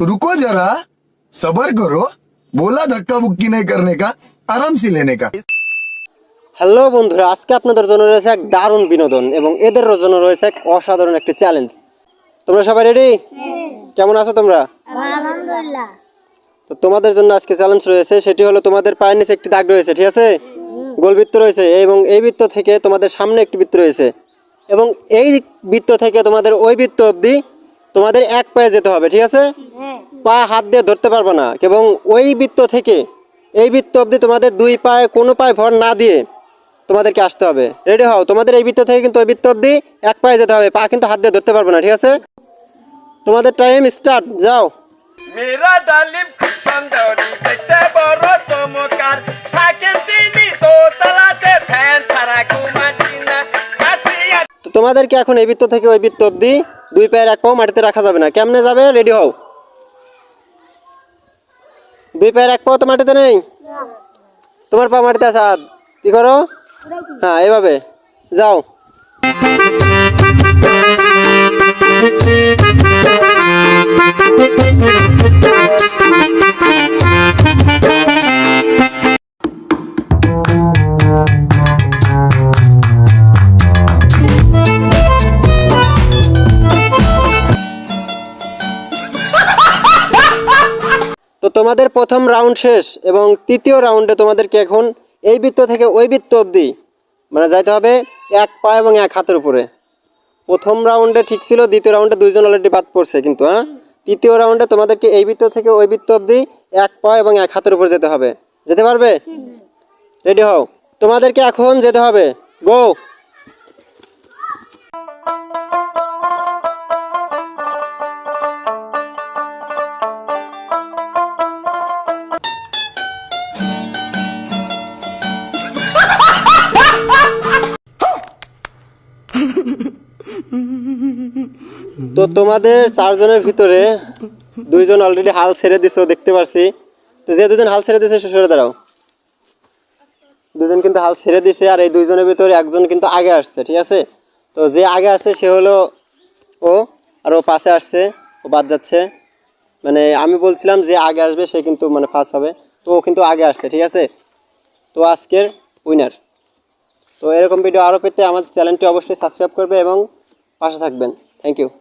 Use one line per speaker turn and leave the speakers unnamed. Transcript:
रुको जरा सबर करो बोला धक्का बुक्की नहीं करने का आराम से लेने का
হ্যালো বন্ধুরা আজকে আপনাদের জন্য রয়েছে এক দারুণ বিনোদন এবং এদের জন্য রয়েছে এক অসাধারণ একটি চ্যালেঞ্জ তোমরা সবাই রেডি কেমন আছো তোমরা
আলহামদুলিল্লাহ
তো তোমাদের জন্য আজকে চ্যালেঞ্জ রয়েছে সেটি হলো তোমাদের পায়ের নিচে একটি দাগ রয়েছে ঠিক আছে গোল বৃত্ত রয়েছে এবং এই বৃত্ত থেকে তোমাদের সামনে একটি বৃত্ত রয়েছে এবং এই বৃত্ত থেকে তোমাদের ওই বৃত্ত অবধি তোমাদের এক পায়ে যেতে হবে ঠিক আছে
হ্যাঁ
পা হাত দিয়ে ধরতে পারবে না। এবং ওই বৃত্ত থেকে এই বৃত্ত অবধি তোমাদের দুই পায়ে কোনো পায়ে ভর না দিয়ে তোমাদেরকে আসতে হবে। রেডি হও? তোমাদের এই বৃত্ত থেকে কিন্তু ওই বৃত্ত অবধি এক পায়ে যেতে হবে। পা কিন্তু হাত দিয়ে ধরতে পারবে না ঠিক আছে? তোমাদের টাইম স্টার্ট যাও।
মেরা ডালিম সুন্দরী দেখতে বড় চমৎকার। থাকেন তিনি দোতলাতে ফ্যান ছাড়া ঘুমাচ্ছি না।
তোমাদেরকে এখন এই বৃত্ত থেকে ওই বৃত্ত অবধি দুই পায়ের এক পাও মাটিতে রাখা যাবে না। কেমনে যাবে? রেডি হও। দুই পায়ের এক পাও তো মাটিতে নেই? তোমার পা মাটিতে আছে হাত। কি করো? হ্যাঁ এভাবে। যাও। তো তোমাদের প্রথম রাউন্ড শেষ এবং তৃতীয় রাউন্ডে তোমাদেরকে এখন এই বৃত্ত থেকে ওই বৃত্ত অবধি মানে যাইতে হবে এক পা এবং এক হাতের উপরে। প্রথম রাউন্ডে ঠিক ছিল দ্বিতীয় রাউন্ডে দুইজন অলরেডি বাদ পড়ছে কিন্তু হ্যাঁ? তৃতীয় রাউন্ডে তোমাদেরকে এই বৃত্ত থেকে ওই বৃত্ত অবধি এক পা এবং এক হাতের উপর যেতে হবে। যেতে পারবে? রেডি হও। তোমাদেরকে এখন যেতে হবে। গো তো তোমাদের চারজনের ভিতরে দুইজন অলরেডি হাল ছেড়ে দিছো, দেখতে পারছি। তো যে দুজন হাল ছেড়ে দিছে, সে সরে দাঁড়াও। দুজন কিন্তু হাল ছেড়ে দিছে, আর এই দুইজনের ভিতরে একজন কিন্তু আগে আসছে, ঠিক আছে? তো যে আগে আসছে, সে হলো ও, আর ও পাশে আসছে, ও বাদ যাচ্ছে। মানে আমি বলছিলাম যে আগে আসবে, সে কিন্তু মানে ফার্স্ট হবে। তো ও কিন্তু আগে আসছে, ঠিক আছে? তো আজকের উইনার তো এরকম ভিডিও আরও পেতে আমার চ্যানেলটি অবশ্যই সাবস্ক্রাইব করবে এবং পাশে থাকবেন। Thank you